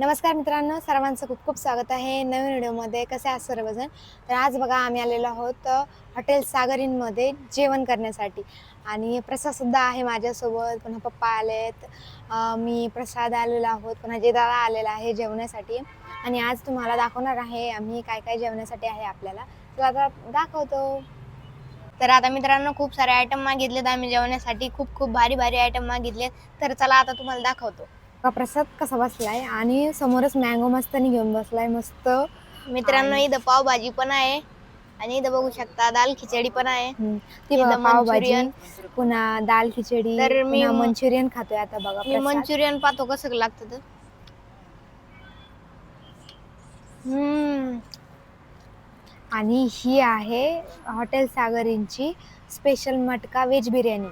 नमस्कार मित्रांनो सर्वांचं खूप खूप स्वागत आहे नवीन व्हिडिओमध्ये. कसे आहात सर्वजण? तर आज बघा आम्ही आलेलो आहोत हॉटेल सागरीनमध्ये जेवण करण्यासाठी. आणि प्रसादसुद्धा आहे माझ्यासोबत. पुन्हा पप्पा आलेत. मी प्रसाद आलेलो आहोत. पुन्हा जेदाला आलेला आहे जेवण्यासाठी आणि आज तुम्हाला दाखवणार आहे आम्ही काय काय जेवण्यासाठी आहे आपल्याला. तर आता दाखवतो. तर आता मित्रांनो खूप सारे आयटम मागितलेत आम्ही जेवण्यासाठी खूप खूप भारी भारी आयटम मागितलेत. तर चला आता तुम्हाला दाखवतो. प्रसाद कसा बसलाय? आणि समोरच मँगो मस्तानी घेऊन बसलाय मस्त. मित्रांनो इथं पावभाजी पण आहे. आणि इथं बघू शकता दाल खिचडी पण आहे. इथं पावभाजी मंचुरियन. पुन्हा दाल खिचडी तर मी पुन्हा मंचुरियन खातोय आता बघा मी प्रसाद. मंचुरियन पाहतो कसं लागतं तर. हम्म. आणि ही आहे हॉटेल सागरींची स्पेशल मटका व्हेज बिर्याणी.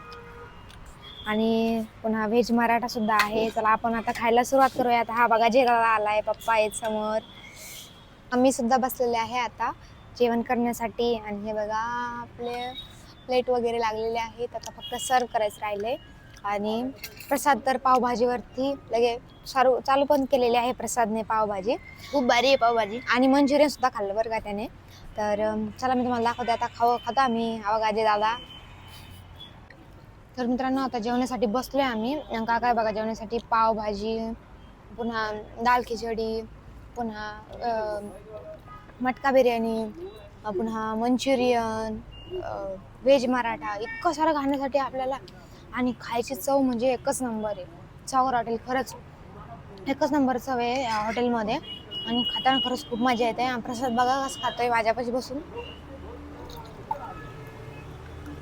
आणि पुन्हा व्हेज मराठा सुद्धा आहे. चला आपण आता खायला सुरुवात करूया आता हा बघा जेराला आलाय पप्पा आहेत समोर. आम्ही सुद्धा बसलेले आहे आता जेवण करण्यासाठी. आणि हे बघा आपले प्लेट वगैरे लागलेले आहेत. आता फक्त सर्व करायचं राहिले आणि प्रसाद तर पावभाजीवरती लगे सारू चालू पण केलेली आहे प्रसादने पावभाजी. खूप भारी आहे पावभाजी. आणि मंचुरियन सुद्धा खाल्लं बरं का त्याने. तर चला मी तुम्हाला दाखवते. आता खावं खाता आम्ही. हवा गाजे दादा. तर मित्रांनो आता जेवण्यासाठी आहे आम्ही. अन काय काय बघा जेवण्यासाठी पावभाजी पुन्हा दाल खिचडी पुन्हा मटका बिर्याणी पुन्हा मंचुरियन व्हेज मराठा इतकं सारं खाण्यासाठी आपल्याला आणि खायची चव म्हणजे एकच नंबर आहे. चावर हॉटेल खरंच एकच नंबर चव आहे या हॉटेलमध्ये. आणि खाताना खरंच खूप मजा येते. प्रसाद बघा कसं खातोय माझ्यापाशी बसून.